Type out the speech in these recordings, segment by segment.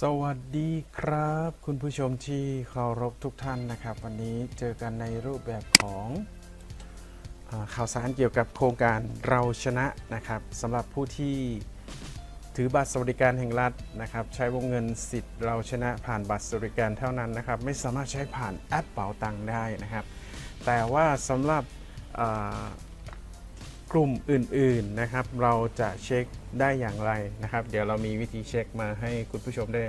สวัสดีครับ คุณผู้ชมที่เคารพทุกท่านนะครับ วันนี้เจอกันในรูปแบบของอข่าวสารเกี่ยวกับโครงการเราชนะนะครับสำหรับผู้ที่ถือบัตรสวัสดิการแห่งรัฐนะครับ ใช้วงเงินสิทธิ์เราชนะผ่านบัตรสวัสดิการเท่านั้นนะครับ ไม่สามารถใช้ผ่านแอปเป๋าตังได้นะครับ แต่ว่าสำหรับ กลุ่มอื่นๆนะครับ เราจะเช็คได้อย่างไรนะครับ เดี๋ยวเรามีวิธีเช็คมาให้คุณผู้ชมได้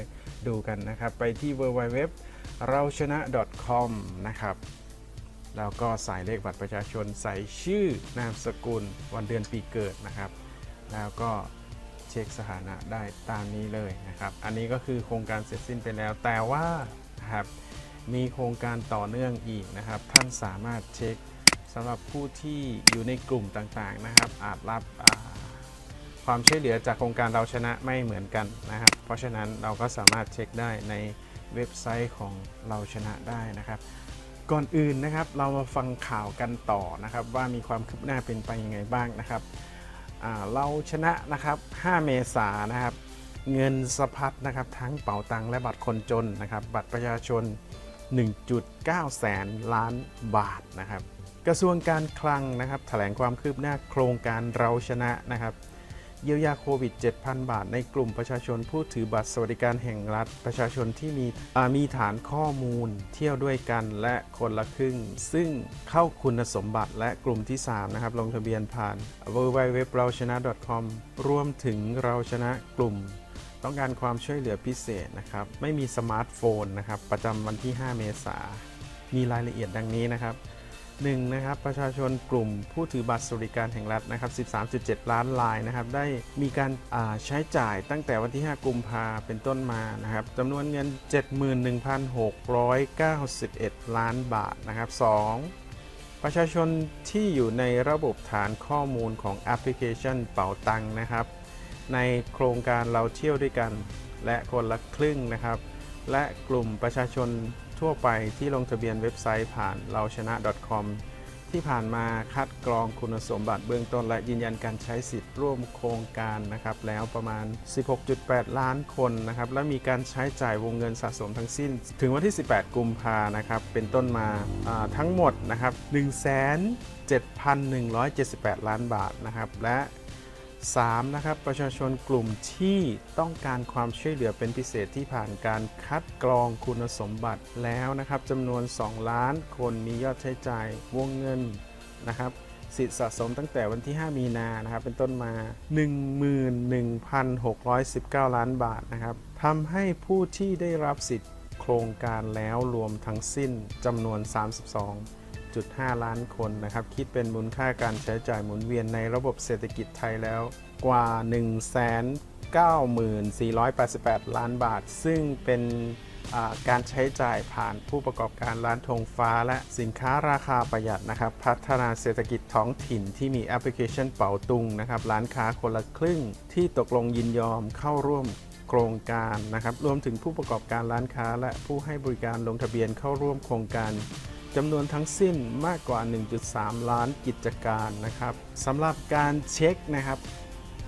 ดูกันนะครับ ไปที่ www เราชนะ .com นะครับแล้วก็ใส่เลขบัตรประชาชนใส่ชื่อนามสกุลวันเดือนปีเกิดนะครับ แล้วก็เช็คสถานะได้ตามนี้เลยนะครับ อันนี้ก็คือโครงการเสร็จสิ้นไปแล้ว แต่ว่านะครับมีโครงการต่อเนื่องอีกนะครับ ท่านสามารถเช็ค สำหรับผู้ที่อยู่ในกลุ่มต่างๆนะครับ อาจรับความช่วยเหลือจากโครงการเราชนะไม่เหมือนกันนะครับ เพราะฉะนั้นเราก็สามารถเช็คได้ในเว็บไซต์ของเราชนะได้นะครับ ก่อนอื่นนะครับเรามาฟังข่าวกันต่อนะครับ ว่ามีความคืบหน้าเป็นไปยังไงบ้างนะครับเราชนะนะครับ 5 เมษายนนะครับ เงินสะพัดนะครับทั้งเป๋าตังและบัตรคนจนนะครับ บัตรประชาชน 1.9 แสนล้านบาทนะครับ กระทรวงการคลังนะครับแถลงความคืบหน้าโครงการเราชนะนะครับเยียวยาโควิด 7,000 บาท ในกลุ่มประชาชนผู้ถือบัตรสวัสดิการแห่งรัฐ ประชาชนที่มีมีฐานข้อมูล เที่ยวด้วยกันและคนละครึ่ง ซึ่งเข้าคุณสมบัติและกลุ่มที่ 3 นะครับ ลงทะเบียนผ่าน w w w เราชนะ .com รวมถึงเราชนะกลุ่ม ต้องการความช่วยเหลือพิเศษนะครับ ไม่มีสมาร์ทโฟนนะครับ ประจำวันที่ 5 เมษามีรายละเอียดดังนี้นะครับ 1นะครับประชาชนกลุ่มผู้ถือบัตรสวัสดิการแห่งรัฐนะครับ 13.7 ล้านรายนะครับได้มีการใช้จ่ายตั้งแต่วันที่ 5 กุมภาเป็นต้นมานะครับจำนวนเงิน 71,691 ล้านบาทนะครับ 2ประชาชนที่อยู่ในระบบฐานข้อมูลของแอปพลิเคชันเป๋าตังนะครับ ในโครงการเราเที่ยวด้วยกัน และคนละครึ่งนะครับ และกลุ่มประชาชน ทั่วไปที่ลงทะเบียนเว็บไซต์ผ่านเราชนะ .com ที่ผ่านมาคัดกรองคุณสมบัติเบื้องต้นและยืนยันการใช้สิทธิ์ร่วมโครงการนะครับแล้วประมาณ 16.8 ล้านคนนะครับและมีการใช้จ่ายวงเงินสะสมทั้งสิ้น ถึงวันที่ 18 กุมภานะครับเป็นต้นมาทั้งหมดนะครับ1,7,178 ล้านบาทนะครับและ 3. นะครับประชาชนกลุ่มที่ต้องการความช่วยเหลือเป็นพิเศษที่ผ่านการคัดกรองคุณสมบัติแล้วนะครับจำนวน 2 ล้านคนมียอดใช้จ่ายวงเงินนะครับสิทธิสะสมตั้งแต่วันที่ 5 มีนานะครับเป็นต้นมา 11,619 ล้านบาทนะครับทำให้ผู้ที่ได้รับสิทธิ์โครงการแล้วรวมทั้งสิ้นจำนวน 32 1.5 ล้านคนนะครับ คิดเป็นมูลค่าการใช้จ่ายหมุนเวียนในระบบเศรษฐกิจไทยแล้วกว่า 194,488 ล้านบาท ซึ่งเป็นการใช้จ่ายผ่านผู้ประกอบการร้านธงฟ้า และสินค้าราคาประหยัดนะครับ พัฒนาเศรษฐกิจท้องถิ่นที่มีแอปพลิเคชันเป๋าตุงนะครับ ร้านค้าคนละครึ่งที่ตกลงยินยอมเข้าร่วมโครงการนะครับ รวมถึงผู้ประกอบการร้านค้า และผู้ให้บริการลงทะเบียนเข้าร่วมโครงการ จำนวนทั้งสิ้นมากกว่า 1.3 ล้านกิจการนะครับสำหรับการเช็คนะครับ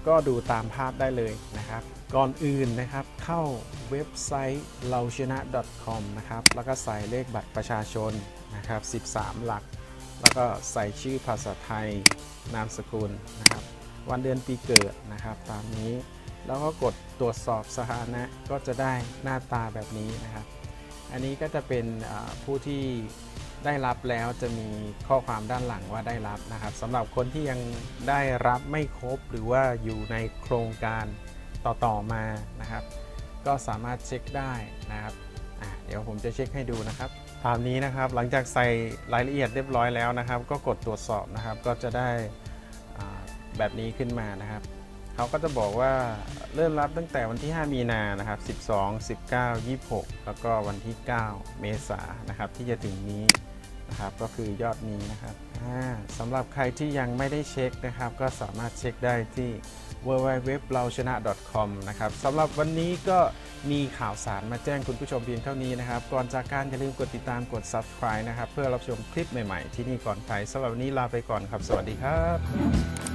ก็ดูตามภาพได้เลยนะครับ ก่อนอื่นนะครับเข้าเว็บไซต์เราชนะ .com นะครับแล้วก็ใส่เลขบัตรประชาชนนะครับ 13 หลัก แล้วก็ใส่ชื่อภาษาไทยนามสกุลนะครับ วันเดือนปีเกิดนะครับ ตามนี้แล้วก็กดตรวจสอบสถานะก็จะได้หน้าตาแบบนี้นะครับ อันนี้ก็จะเป็นผู้ที่ ได้รับแล้วจะมีข้อความด้านหลังว่าได้รับนะครับสำหรับคนที่ยังได้รับไม่ครบหรือว่าอยู่ในโครงการต่อๆมานะครับ ก็สามารถเช็คได้นะครับเดี๋ยวผมจะเช็คให้ดูนะครับตามนี้นะครับหลังจากใส่รายละเอียดเรียบร้อยแล้วนะครับ ก็กดตรวจสอบนะครับ ก็จะได้แบบนี้ขึ้นมานะครับเขาก็จะบอกว่าเริ่มรับตั้งแต่วันที่ 5 มีนานะครับ 12 19 26 แล้วก็วันที่ 9 เมษานะครับที่จะถึงนี้ นะครับก็คือยอดนี้นะครับสำหรับใครที่ยังไม่ได้เช็คนะครับ ก็สามารถเช็คได้ที่ www เราชนะ .com นะครับสำหรับวันนี้ก็มีข่าวสารมาแจ้งคุณผู้ชมเพียงเท่านี้นะครับ ก่อนจากการอย่าลืมกดติดตามกด subscribe นะครับ เพื่อรับชมคลิปใหม่ ๆ ที่นี่ก่อนใครสำหรับวันนี้ลาไปก่อนครับ สวัสดีครับ